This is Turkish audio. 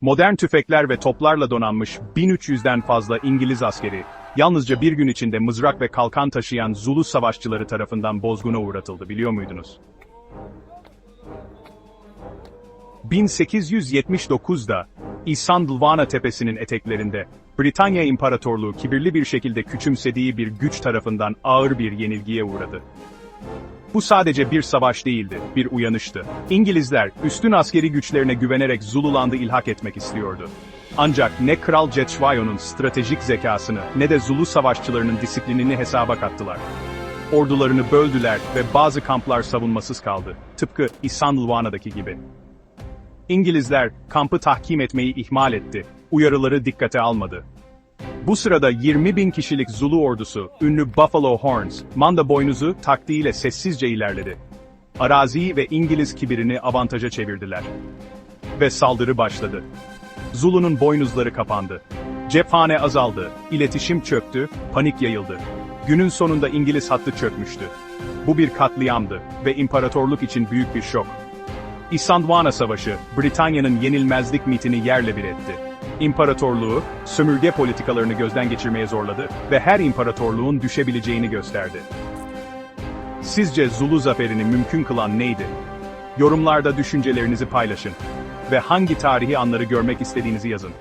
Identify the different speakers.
Speaker 1: Modern tüfekler ve toplarla donanmış 1300'den fazla İngiliz askeri, yalnızca bir gün içinde mızrak ve kalkan taşıyan Zulu savaşçıları tarafından bozguna uğratıldı biliyor muydunuz? 1879'da İsandlwana tepesinin eteklerinde Britanya İmparatorluğu kibirli bir şekilde küçümsediği bir güç tarafından ağır bir yenilgiye uğradı. Bu sadece bir savaş değildi, bir uyanıştı. İngilizler, üstün askeri güçlerine güvenerek Zululand'ı ilhak etmek istiyordu. Ancak ne Kral Cetshwayo'nun stratejik zekasını ne de Zulu savaşçılarının disiplinini hesaba kattılar. Ordularını böldüler ve bazı kamplar savunmasız kaldı. Tıpkı Isandlwana'daki gibi. İngilizler kampı tahkim etmeyi ihmal etti. Uyarıları dikkate almadı. Bu sırada 20 bin kişilik Zulu ordusu, ünlü Buffalo Horns, manda boynuzu taktiğiyle sessizce ilerledi. Araziyi ve İngiliz kibirini avantaja çevirdiler. Ve saldırı başladı. Zulu'nun boynuzları kapandı. Cephane azaldı, iletişim çöktü, panik yayıldı. Günün sonunda İngiliz hattı çökmüştü. Bu bir katliamdı ve imparatorluk için büyük bir şok. İsandwana Savaşı, Britanya'nın yenilmezlik mitini yerle bir etti. İmparatorluğu, sömürge politikalarını gözden geçirmeye zorladı ve her imparatorluğun düşebileceğini gösterdi. Sizce Zulu zaferini mümkün kılan neydi? Yorumlarda düşüncelerinizi paylaşın ve hangi tarihi anları görmek istediğinizi yazın.